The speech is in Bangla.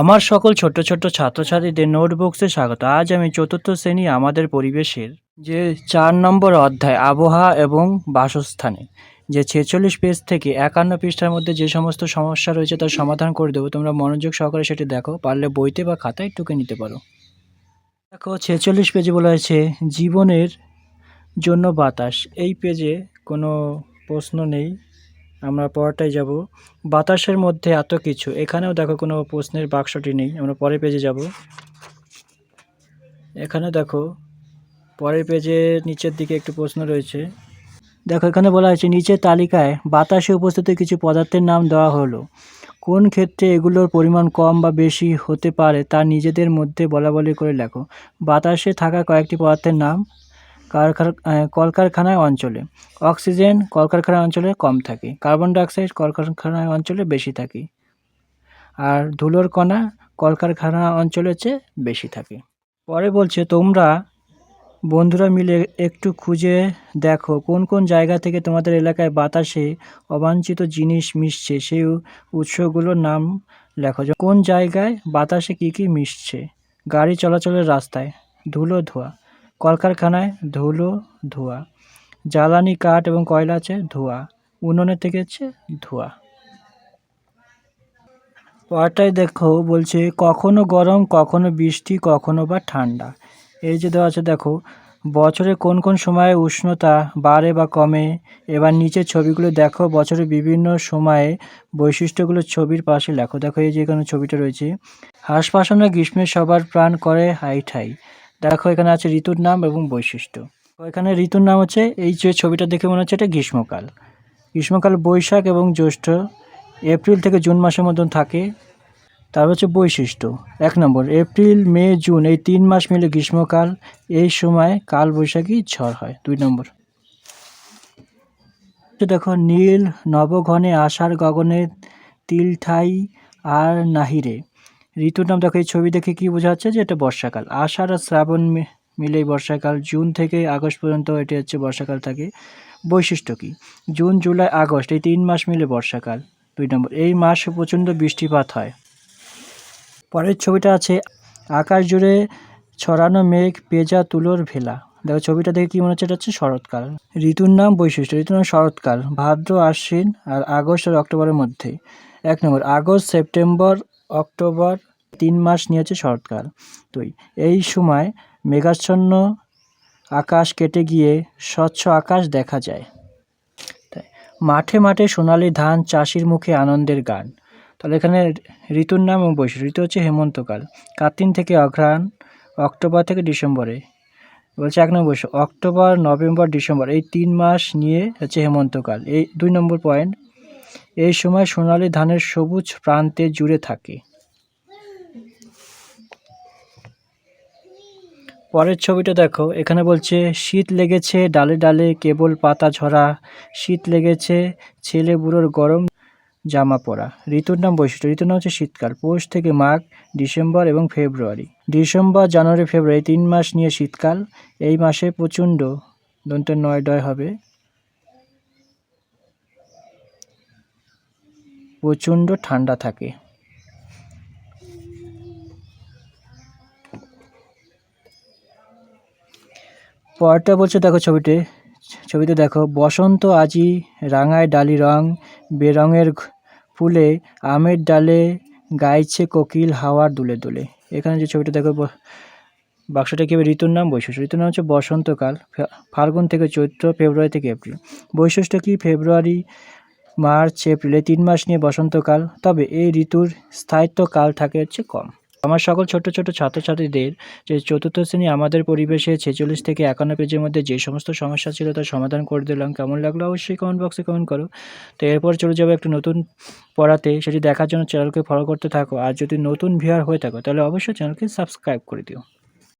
আমার সকল ছোট্ট ছোট্ট ছাত্রছাত্রীদের নোটবুকসে স্বাগত। আজ আমি চতুর্থ শ্রেণি আমাদের পরিবেশের যে চার নম্বর অধ্যায়, আবহাওয়া এবং বাসস্থানে, যে ছেচল্লিশ পেজ থেকে একান্ন পৃষ্ঠার মধ্যে যে সমস্ত সমস্যা রয়েছে তার সমাধান করে দেবো। তোমরা মনোযোগ সহকারে সেটি দেখো, পারলে বইতে বা খাতায় টুকে নিতে পারো। দেখো, ছেচল্লিশ পেজে বলা হয়েছে, জীবনের জন্য বাতাস। এই পেজে কোনো প্রশ্ন নেই। আমরা পরটাই যাব। বাতাসের মধ্যে এত কিছু। এখানেও দেখো কোনো প্রশ্নের বাক্সটি নেই। আমরা পরের পেজে যাব। এখানে দেখো, পরের পেজে নিচের দিকে একটু প্রশ্ন রয়েছে। দেখো, এখানে বলা হয়েছে, নিচের তালিকায় বাতাসে উপস্থিত কিছু পদার্থের নাম দেওয়া হলো। কোন ক্ষেত্রে এগুলোর পরিমাণ কম বা বেশি হতে পারে তা নিজেদের মধ্যে বলা বলি করে লেখো। বাতাসে থাকা কয়েকটি পদার্থের নাম কারখানা কলকারখানায় অঞ্চলে। অক্সিজেন কলকারখানা অঞ্চলে কম থাকে। কার্বন ডাইঅক্সাইড কলকারখানায় অঞ্চলে বেশি থাকে। আর ধুলোর কণা কলকারখানা অঞ্চলের চেয়ে বেশি থাকে। পরে বলছে, তোমরা বন্ধুরা মিলে একটু খুঁজে দেখো, কোন কোন জায়গা থেকে তোমাদের এলাকায় বাতাসে অবাঞ্ছিত জিনিস মিশছে, সেই উৎসগুলোর নাম লেখো। কোন জায়গায় বাতাসে কী কী মিশছে? গাড়ি চলাচলের রাস্তায়, ধুলো ধোয়া। কলকারখানায় ধুলো, ধোঁয়া। জ্বালানি কাঠ এবং কয়লা আছে, ধোঁয়া। উনুনের থেকে হচ্ছে ধোঁয়া। পরটায় দেখো বলছে, কখনো গরম, কখনো বৃষ্টি, কখনো বা ঠান্ডা। এই যে দেওয়া আছে, দেখো, বছরে কোন কোন সময়ে উষ্ণতা বাড়ে বা কমে, এবার নিচের ছবিগুলো দেখো বছরের বিভিন্ন সময়ে বৈশিষ্ট্যগুলো ছবির পাশে লেখো। দেখো, এই যে এখানে ছবিটা রয়েছে হাঁসপাশানো গ্রীষ্মে সবার প্রাণ করে হাই ঠাই দেখো, এখানে আছে ঋতুর নাম এবং বৈশিষ্ট্য। এখানে ঋতুর নাম হচ্ছে, এই যে ছবিটা দেখে মনে হচ্ছে এটা গ্রীষ্মকাল। গ্রীষ্মকাল বৈশাখ এবং জ্যৈষ্ঠ, এপ্রিল থেকে জুন মাসের মতন থাকে। তার হচ্ছে বৈশিষ্ট্য। এক নম্বর, এপ্রিল, মে, জুন, এই তিন মাস মিলে গ্রীষ্মকাল। এই সময় কাল বৈশাখী ঝড় হয়। দুই নম্বর। দেখো, নীল নবঘনে আষাঢ় গগনে তিল ঠাই আর নাহিরে। ঋতুর নাম দেখো, এই ছবি দেখে কি বোঝা যাচ্ছে যে এটা বর্ষাকাল। আষাঢ় আর শ্রাবণ মিলেই বর্ষাকাল। জুন থেকে আগস্ট পর্যন্ত এটি হচ্ছে বর্ষাকাল থাকে। বৈশিষ্ট্য কি? জুন, জুলাই, আগস্ট, এই তিন মাস মিলে বর্ষাকাল। দুই নম্বর, এই মাসে প্রচণ্ড বৃষ্টিপাত হয়। পরের ছবিটা আছে, আকাশ জুড়ে ছড়ানো মেঘ পেজা তুলোর ভেলা। দেখো, ছবিটা দেখে কি মনে হচ্ছে? এটা হচ্ছে শরৎকাল। ঋতুর নাম বৈশিষ্ট্য, ঋতুর নাম শরৎকাল। ভাদ্র, আশ্বিন আর আগস্ট আর অক্টোবরের মধ্যে এক নম্বর, আগস্ট, সেপ্টেম্বর, অক্টোবর তিন মাস নিয়ে হচ্ছে শরৎকাল দুই, এই সময় মেঘাচ্ছন্ন আকাশ কেটে গিয়ে স্বচ্ছ আকাশ দেখা যায়। মাঠে মাঠে সোনালি ধান চাষির মুখে আনন্দের গান। তাহলে এখানে ঋতুর নাম এবং বৈশিষ্ট্য। ঋতু হচ্ছে হেমন্তকাল। কার্তিক থেকে অঘ্রাণ, অক্টোবর থেকে ডিসেম্বরে। বলছে এক নম্বর অক্টোবর, নভেম্বর, ডিসেম্বর, এই তিন মাস নিয়ে হচ্ছে হেমন্তকাল। এই দুই নম্বর পয়েন্ট, এই সময় সোনালি ধানের সবুজ প্রান্তে জুড়ে থাকে। পরের ছবিটা দেখো, এখানে বলছে, শীত লেগেছে, ডালে ডালে কেবল পাতা ঝরা। শীত লেগেছে, ছেলে বুড়োর গরম জামা পরা। ঋতুর নাম বৈশিষ্ট্য, ঋতুর নাম হচ্ছে শীতকাল। পৌষ থেকে মাঘ, ডিসেম্বর এবং ফেব্রুয়ারি। ডিসেম্বর, জানুয়ারি, ফেব্রুয়ারি তিন মাস নিয়ে শীতকাল। এই মাসে প্রচণ্ড দন্তের নয় ডয় হবে। প্রচণ্ড ঠান্ডা থাকে। পরটা বলছে, দেখো ছবিতে। ছবিতে দেখো, বসন্ত আজি রাঙায় ডালি রং, বেরঙের ফুলে আমের ডালে গাইছে কোকিল হাওয়ার দুলে দুলে। এখানে যে ছবিটা দেখো বাক্সটা কি? ঋতুর নাম বৈশিষ্ট্য। ঋতুর নাম হচ্ছে বসন্তকাল ফাল্গুন থেকে চৈত্র, ফেব্রুয়ারি থেকে এপ্রিল। বৈশিষ্ট্য কি? ফেব্রুয়ারি, মার্চ, এপ্রিল তিন মাস নিয়ে বসন্তকাল। তবে এই ঋতুর স্থায়িত্বকাল থাকে হচ্ছে কম। আমার সকল ছোট ছোট ছাত্রছাত্রীদের যে চতুর্থ শ্রেণি আমাদের পরিবেশে ছেচল্লিশ থেকে একান্ন পেজের মধ্যে যে সমস্ত সমস্যা ছিল তার সমাধান করে দিলাম। কেমন লাগল অবশ্যই কমেন্ট বক্সে কমেন্ট করো। তো এরপর চলে যাব একটু নতুন পড়াতে। সেটি দেখার জন্য চ্যানেলকে ফলো করতে থাকো। আর যদি নতুন ভিউয়ার হয়ে থাকো, তাহলে অবশ্যই চ্যানেলকে সাবস্ক্রাইব করে দিও।